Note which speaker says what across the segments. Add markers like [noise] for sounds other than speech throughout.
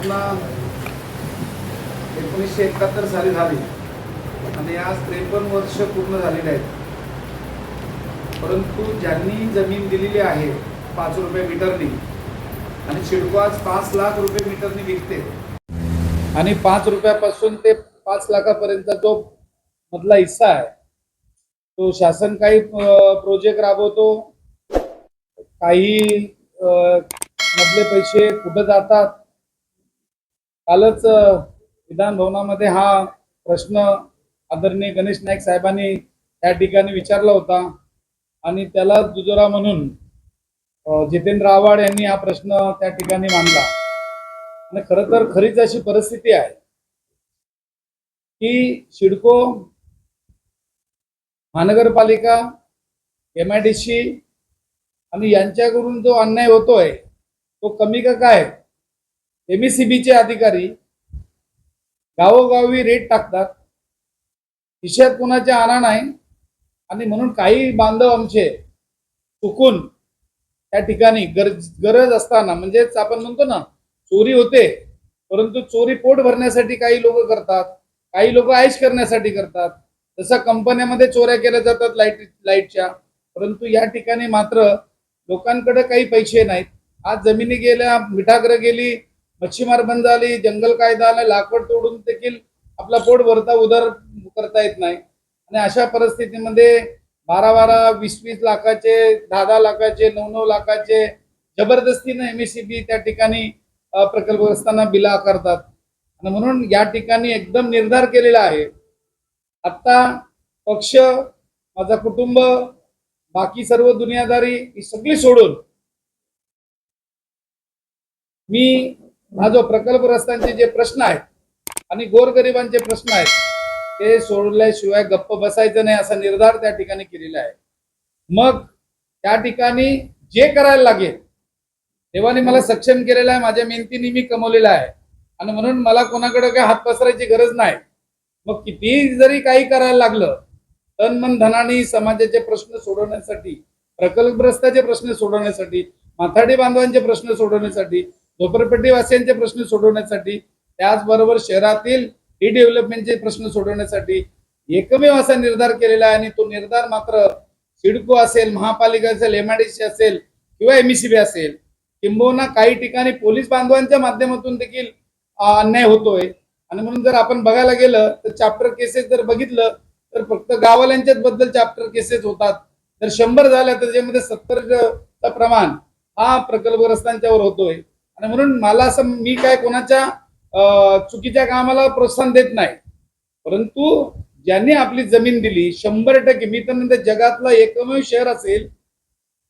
Speaker 1: स्थापना एकोणीसशे एकाहत्तर साली झाली. आणि आज त्रेपन्न वर्ष पूर्ण झालेली आहेत. परंतु ज्यांनी जमीन दिलेली आहे पाच रुपये मीटरनी आणि सिडको आज पाच लाख रुपये मीटरनी विकते. आणि पाच रुपयापासून ते पाच लाखापर्यंत जो मधला हिस्सा आहे तो शासन काही प्रोजेक्ट राबवतो. काही मधले पैसे कुठं जातात कालच विधान भवनामध्ये हा प्रश्न आदरणीय गणेश नाईक साहेबांनी त्या ठिकाणी विचारला होता. आणि त्याला दुजोरा म्हणून जितेंद्र आव्हाड यांनी हा प्रश्न त्या ठिकाणी मांडला. आणि खरं तर खरीच अशी परिस्थिती आहे की सिडको महानगरपालिका एम आय डी सी आणि यांच्याकडून जो अन्याय होतोय तो कमी का काय? एम चे अधिकारी गावोगावी रेट टाकतात. खिशात कुणाच्या आणा नाही आणि म्हणून काही बांधव आमचे चुकून त्या ठिकाणी गरज गरज असताना म्हणजेच आपण म्हणतो ना चोरी होते परंतु चोरी पोट भरण्यासाठी काही लोक करतात काही लोक आयश करण्यासाठी करतात. जसं कंपन्यामध्ये चोऱ्या केल्या जातात लाइट लाईटच्या परंतु या ठिकाणी मात्र लोकांकडे काही पैसे नाहीत. आज जमिनी गेल्या मिठाग्र गेली मच्छीमार बंद झाली जंगल कायदा आला लाकड तोडून देखील आपला पोट भरता उदर करता येत नाही. आणि अशा परिस्थितीमध्ये बारा बारा वीस वीस लाखाचे दहा दहा लाखाचे नऊ नऊ लाखाचे जबरदस्तीनं एम त्या ठिकाणी प्रकल्पग्रस्तांना बिला आकारतात. आणि म्हणून या ठिकाणी एकदम निर्धार केलेला आहे. आता पक्ष माझा कुटुंब बाकी सर्व दुनियादारी ही सगळी सोडून मी हा जो प्रकल्पग्रस्तांचे जे प्रश्न आहेत आणि गोरगरिबांचे प्रश्न आहेत ते सोडल्याशिवाय गप्प बसायचं नाही असा निर्धार त्या ठिकाणी केलेला आहे. मग त्या ठिकाणी जे करायला लागेल देवाने मला सक्षम केलेलं आहे माझ्या मेहनतीने मी कमवलेला आहे. आणि म्हणून मला कोणाकडे काय हात पसरायची गरज नाही. मग कितीही जरी काही करायला लागलं तन मन धनाने समाजाचे प्रश्न सोडवण्यासाठी प्रकल्पग्रस्ताचे प्रश्न सोडवण्यासाठी माथाडी बांधवांचे प्रश्न सोडवण्यासाठी झोपडपट्टीवासियांचे प्रश्न सोडवण्यासाठी त्याचबरोबर शहरातील ई डेव्हलपमेंटचे प्रश्न सोडवण्यासाठी एकमेव असा निर्धार केलेला आहे आणि तो निर्धार मात्र सिडको असेल महापालिका असेल एमआयडीसी असेल किंवा एमईसीबी असेल किंबहुना काही ठिकाणी पोलीस बांधवांच्या माध्यमातून देखील अन्याय होतोय. आणि म्हणून जर आपण बघायला गेलं तर चॅप्टर केसेस जर बघितलं तर फक्त गावाल्यांच्याच बद्दल चॅप्टर केसेस होतात. जर शंभर झाल्या तर त्याच्यामध्ये सत्तर प्रमाण हा प्रकल्पग्रस्तांच्यावर होतोय. आणि म्हणून मला असं मी काय कोणाच्या चुकीच्या कामाला प्रोत्साहन देत नाही. परंतु ज्यांनी आपली जमीन दिली शंभर टक्के मी तर म्हणते जगातलं एकमेव शहर असेल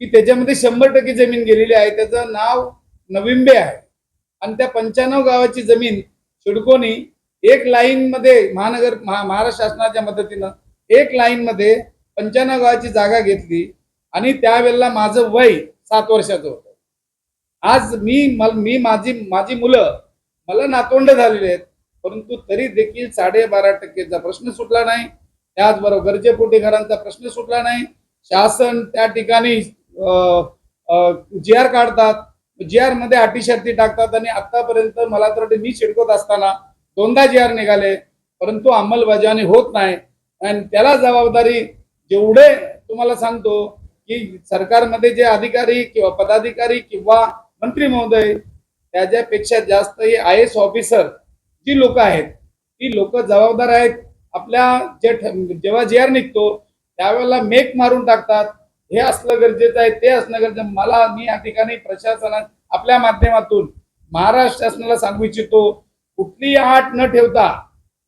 Speaker 1: की त्याच्यामध्ये शंभर टक्के जमीन गेलेली आहे त्याचं नाव नविंबे आहे. आणि त्या पंच्याण्णव गावाची जमीन सिडकोनी एक लाईन मध्ये महानगर महा- महाराष्ट्र शासनाच्या मदतीनं एक लाईन मध्ये पंच्याण्णव गावाची जागा घेतली. आणि त्यावेळेला माझं वय सात वर्षाचं होतं. आज मी मी माझी माझी मुलं मला नातोंड झालेले आहेत परंतु तरी देखील साडेबारा टक्केचा प्रश्न सुटला नाही. त्याचबरोबर गरजेपोटी घरांचा प्रश्न सुटला नाही. शासन त्या ठिकाणी जी आर काढतात जी आरमध्ये अटी शर्ती टाकतात आणि आतापर्यंत मला तर वाटते मी शिडकत असताना दोनदा जी आर निघाले परंतु अंमलबजावणी होत नाही. आणि त्याला जबाबदारी जेवढे तुम्हाला सांगतो की सरकारमध्ये जे अधिकारी किंवा पदाधिकारी किंवा मंत्री महोदय त्याच्यापेक्षा जास्त हे आय एस ऑफिसर जी लोक आहेत ती लोक जबाबदार आहेत. आपल्या जे जेव्हा जे आर निघतो त्यावेळेला मेक मारून टाकतात. हे असलं गरजेचं आहे ते असणं गरजेचं मला मी या ठिकाणी प्रशासनात आपल्या माध्यमातून महाराष्ट्र शासनाला सांगू इच्छितो कुठलीही आट न ठेवता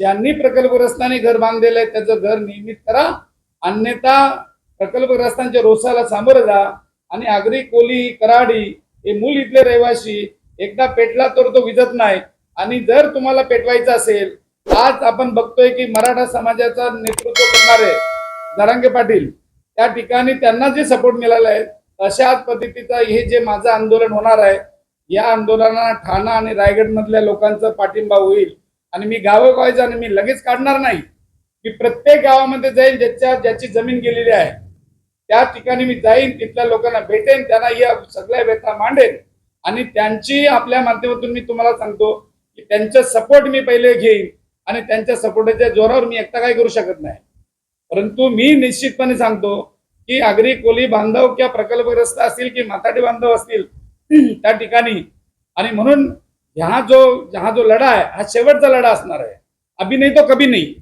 Speaker 1: ज्यांनी प्रकल्पग्रस्तांनी घर बांधलेलं आहे त्याचं घर नियमित करा. अन्यथा प्रकल्पग्रस्तांच्या रोषाला सामोरं जा. आणि आगरी कोली कराडी हे मूल इथले रहिवासी एकदा पेटला तर तो विजत नाही. आणि जर तुम्हाला पेटवायचं असेल आज आपण बघतोय की मराठा समाजाचा नेतृत्व करणारे जरांगे पाटील त्या ठिकाणी त्यांना जे सपोर्ट मिळाला आहे अशाच पद्धतीचा हे जे माझं आंदोलन होणार आहे या आंदोलनाला ठाणा आणि रायगड मधल्या लोकांचा पाठिंबा होईल. आणि मी गावोगावी आणि मी लगेच काढणार नाही. की प्रत्येक गावामध्ये जाईल ज्याच्या ज्याची जमीन गेलेली आहे. त्या ठिकाणी मी जाईन तिथल्या लोकांना भेटेन त्यांना या सगळ्या व्यथा मांडेन. आणि त्यांची आपल्या माध्यमातून मी तुम्हाला सांगतो की त्यांचा सपोर्ट मी पहिले घेईन आणि त्यांच्या सपोर्टच्या जोरावर मी एकटा काही करू शकत नाही. परंतु मी निश्चितपणे सांगतो की आगरी कोली बांधव किंवा प्रकल्पग्रस्त असतील की माथाडी बांधव असतील [clears throat] त्या ठिकाणी. आणि म्हणून ह्या जो हा जो लढा आहे हा शेवटचा लढा असणार आहे. अभिनय तो कभी नाही.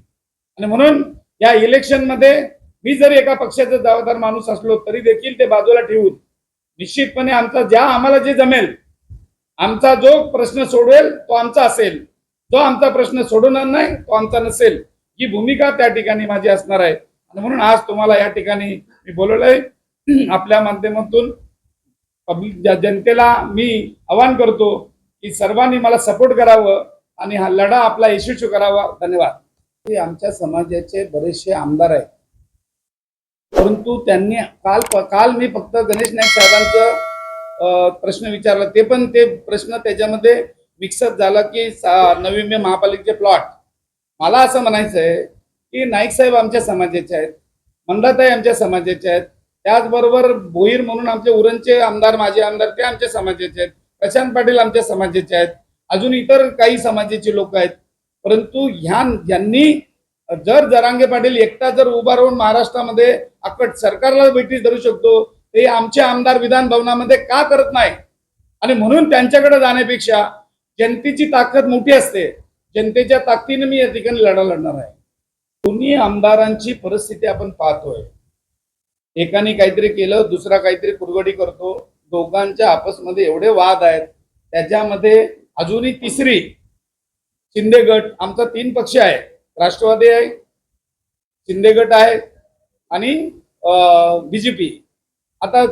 Speaker 1: आणि म्हणून या इलेक्शनमध्ये मी जरी एका पक्षाचा जबाबदार माणूस असलो तरी देखील ते बाजूला ठेवून निश्चितपणे आमचा ज्या आम्हाला जे जमेल आमचा जो प्रश्न सोडवेल तो आमचा असेल. जो आमचा प्रश्न सोडवणार नाही तो आमचा नसेल. ही भूमिका त्या ठिकाणी माझी असणार आहे. आणि म्हणून आज तुम्हाला या ठिकाणी मी बोलवलंय. [clears throat] आपल्या माध्यमातून पब्लिक जनतेला मी आवाहन करतो की सर्वांनी मला सपोर्ट करावं आणि हा लढा आपला यशस्वी करावा. धन्यवाद. हे आमच्या समाजाचे बरेचसे आमदार आहेत. परंतु त्यांनी काल काल मी फक्त गणेश नाईक साहेबांचं प्रश्न विचारला. ते पण ते प्रश्न त्याच्यामध्ये मिक्सअप झाला की नवी मे महापालिकेचे प्लॉट मला असं म्हणायचं आहे की नाईक साहेब आमच्या समाजाचे आहेत मंदाताई आमच्या समाजाचे आहेत त्याचबरोबर भोईर म्हणून आमचे उरणचे आमदार माजी आमदार ते आमच्या समाजाचे आहेत प्रशांत पाटील आमच्या समाजाचे आहेत अजून इतर काही समाजाचे लोक आहेत. परंतु ह्या यांनी जर जरांगे पाटील एकटा जर उभा राहून महाराष्ट्रामध्ये अकट सरकारला बैठी धरू शकतो ते आमचे आमदार विधान भवनामध्ये का करत नाही? आणि म्हणून त्यांच्याकडे जाण्यापेक्षा जनतेची ताकद मोठी असते. जनतेच्या ताकदीने मी या ठिकाणी लढा लढणार आहे. दोन्ही आमदारांची परिस्थिती आपण पाहतोय. एकाने काहीतरी केलं दुसरा काहीतरी कुरगडी करतो. दोघांच्या आपसमध्ये एवढे वाद आहेत. त्याच्यामध्ये अजूनही तिसरी शिंदे गट आमचा तीन पक्ष आहे. राष्ट्रवादी आहे शिंदे गट आहे आणि बीजेपी आता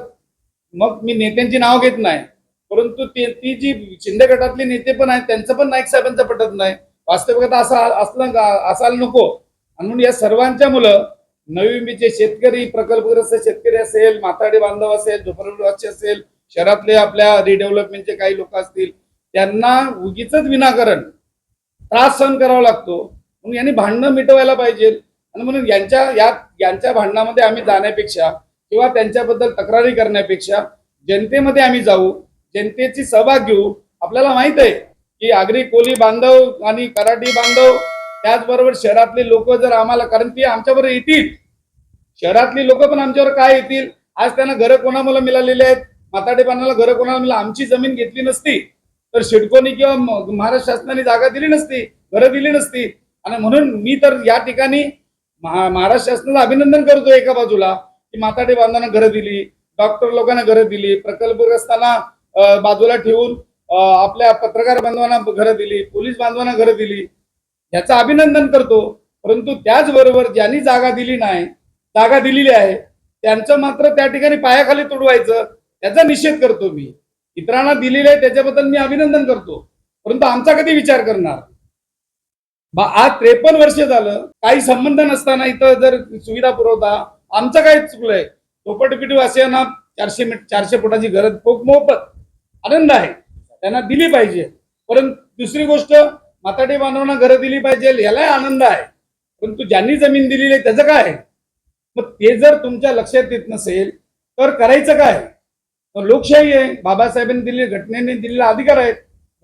Speaker 1: मग मी नेत्यांची नाव घेत नाही परंतु ते ती जी शिंदे गटातले नेते पण आहेत त्यांचं पण नाईक साहेबांचं पटत नाही. वास्तविकता असं असलं का- असायला नको. आणि म्हणून या सर्वांच्या मुलं नवी मुंबईचे शेतकरी प्रकल्पग्रस्त शेतकरी असेल माथाडी बांधव असेल झोपडपट्टीवासी असेल शहरातले आपल्या रिडेव्हलपमेंटचे काही लोक असतील त्यांना उगीच विनाकारण त्रास सहन करावा लागतो. मग यांनी भांडणं मिटवायला पाहिजे. आणि म्हणून यांच्या या यांच्या भांडणामध्ये आम्ही जाण्यापेक्षा किंवा त्यांच्याबद्दल तक्रारी करण्यापेक्षा जनतेमध्ये आम्ही जाऊ जनतेची सहभाग घेऊ. आपल्याला माहीत आहे की आगरी कोली बांधव आणि कराटी बांधव त्याचबरोबर शहरातले लोक जर आम्हाला कारण ती आमच्याबरोबर येतील. शहरातली लोक पण आमच्यावर काय येतील? आज त्यांना घरं कोणामुळे मिळालेली आहेत? माताडे घरं कोणाला मिळाली? आमची जमीन घेतली नसती. तर शिडकोनी किंवा महाराष्ट्र शासनाने जागा दिली नसती घरं दिली नसती. आणि म्हणून मी तर या ठिकाणी महा- महाराष्ट्र शासनाला अभिनंदन करतो एका बाजूला की माताडे बांधवांना घरं दिली डॉक्टर लोकांना घरं दिली प्रकल्पग्रस्तांना बाजूला ठेवून आपल्या पत्रकार बांधवांना घरं दिली पोलीस बांधवांना घरं दिली याचं अभिनंदन करतो. परंतु त्याचबरोबर ज्यांनी जागा दिली नाही जागा दिलेली आहे त्यांचं मात्र त्या ठिकाणी पायाखाली तुडवायचं त्याचा निषेध करतो मी. इतरांना दिलेलं आहे त्याच्याबद्दल मी अभिनंदन करतो. परंतु आमचा कधी विचार करणार? आज त्रेपन्न वर्ष झालं काही संबंध नसताना इथं जर सुविधा पुरवता आमचं काय चुकलंय? झोपडपट्टी वासियांना चारशे चारशे फुटाची गरज खूप मोफत आनंद आहे. त्यांना दिली पाहिजे. परंतु दुसरी गोष्ट माताडी बांधवांना घरं दिली पाहिजे यालाही आनंद आहे. परंतु ज्यांनी जमीन दिलेली आहे त्याचं काय मग ते जर तुमच्या लक्षात येत नसेल तर करायचं काय? लोकशाही आहे. बाबासाहेबांनी दिलेले घटनेने दिलेला अधिकार आहे.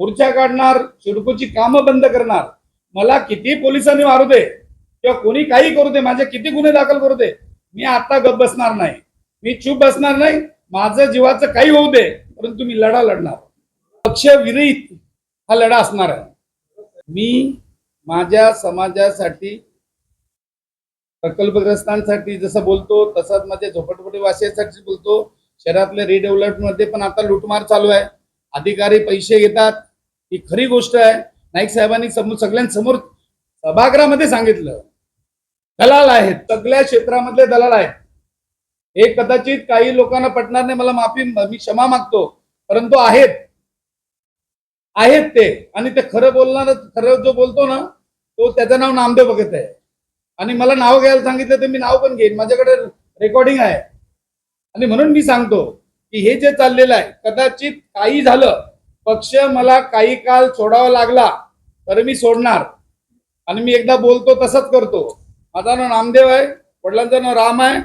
Speaker 1: मोर्चा काढणार शिडकोची कामं बंद करणार. मला किती पोलिसांनी मारू दे किंवा कोणी काही करू दे माझे किती गुन्हे दाखल करू दे मी आता गप बसणार नाही. मी चूप बसणार नाही माझं जीवाचं काही होऊ दे परंतु मी लढा लढणार. पक्ष विरहित हा लढा असणार आहे. मी माझ्या समाजासाठी प्रकल्पग्रस्तांसाठी जसं बोलतो तसंच माझ्या झोपटपटी वासियांसाठी बोलतो. शहरातल्या रिडेव्हलपमेंटमध्ये पण आता लुटमार चालू आहे. अधिकारी पैसे घेतात. ही खरी गोष्ट आहे. नाईक साहेबांनी समोर सगळ्यांसमोर सभागृहामध्ये सांगितलं दलाल आहेत सगळ्या क्षेत्रामधले दलाल आहेत. हे कदाचित काही लोकांना पटणार नाही मला माफी मी क्षमा मागतो परंतु आहेत. आहेत ते आणि ते खरं बोलणार खरं जो बोलतो ना तो त्याचं नाव नामदेव भगत आहे. आणि मला नाव घ्यायला सांगितलं तर मी नाव पण घेईन माझ्याकडे रेकॉर्डिंग आहे. आणि म्हणून मी सांगतो की हे जे चाललेलं आहे कदाचित काही झालं पक्ष मला काही काळ सोडावा लागला तर मी सोडणार. आणि मी एकदा बोलतो तसंच करतो. माझं नाव नामदेव आहे वडिलांचं नाव राम आहे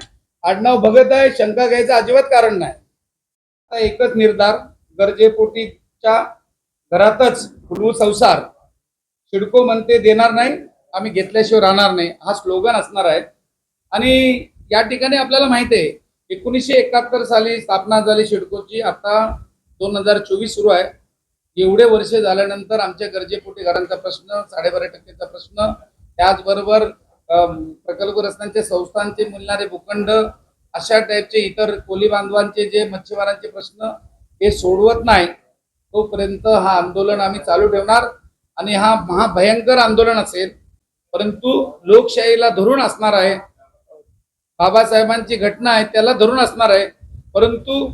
Speaker 1: आडनाव भगत आहे शंका घ्यायचं अजिबात कारण नाही. आता एकच निर्धार गरजेपोटीच्या घरातच फुलवू संसार. शिडको म्हणते देणार नाही आम्ही घेतल्याशिवाय राहणार नाही हा स्लोगन असणार आहे. आणि या ठिकाणी आपल्याला माहिती आहे एकोणीसशे एकाहत्तर साली स्थापना झाली शिडकोची आता दोन हजार चोवीस सुरू आहे. एवढे वर्ष झाल्यानंतर आमच्या गरजेपोटी घरांचा प्रश्न साडेबारा टक्केचा प्रश्न त्याचबरोबर प्रकल्पग्रस्तांचे संस्थांचे मिळणारे भूखंड अशा टाईपचे इतर कोली बांधवांचे जे मच्छीमारांचे प्रश्न हे सोडवत नाही तोपर्यंत हा आंदोलन आम्ही चालू ठेवणार आणि हा महाभयंकर आंदोलन असेल. परंतु लोकशाहीला धरून असणार आहे बाबासाहेबांची घटना आहे त्याला धरून असणार आहे. परंतु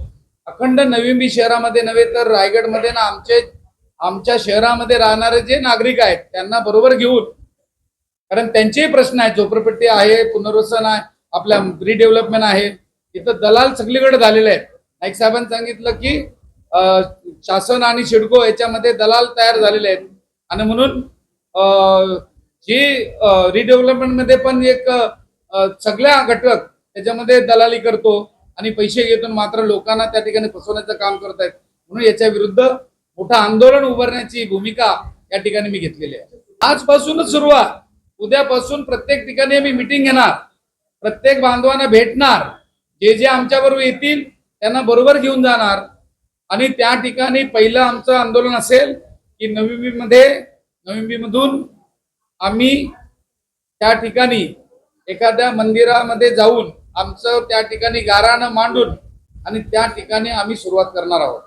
Speaker 1: अखंड नवी शहरामध्ये नव्हे तर रायगडमध्ये ना आमचे आमच्या शहरामध्ये राहणारे जे नागरिक आहेत त्यांना बरोबर घेऊन कारण त्यांचेही प्रश्न आहेत झोपडपट्टी आहे पुनर्वसन आहे आपल्या रिडेव्हलपमेंट आहे इथं दलाल सगळीकडे झालेले आहेत. नाईक साहेबांनी सांगितलं की शासन आणि शिडको याच्यामध्ये दलाल तयार झालेले आहेत. आणि म्हणून जी रिडेव्हलपमेंटमध्ये पण एक सगळ्या घटक त्याच्यामध्ये दलाली करतो. आणि पैसे घेतून मात्र लोकांना त्या ठिकाणी फसवण्याचं काम करत आहेत म्हणून याच्या विरुद्ध मोठं आंदोलन उभारण्याची भूमिका या ठिकाणी मी घेतलेली आहे. आजपासूनच सुरुवात. उद्यापासून प्रत्येक ठिकाणी आम्ही मिटिंग घेणार. प्रत्येक बांधवांना भेटणार. जे जे आमच्याबरोबर येतील त्यांना बरोबर घेऊन जाणार. आणि त्या ठिकाणी पहिलं आमचं आंदोलन असेल की नवी मध्ये नवी मधून आम्ही त्या ठिकाणी एखाद्या मंदिरामध्ये जाऊन आमचं त्या ठिकाणी गारानं मांडून आणि त्या ठिकाणी आम्ही सुरुवात करणार आहोत.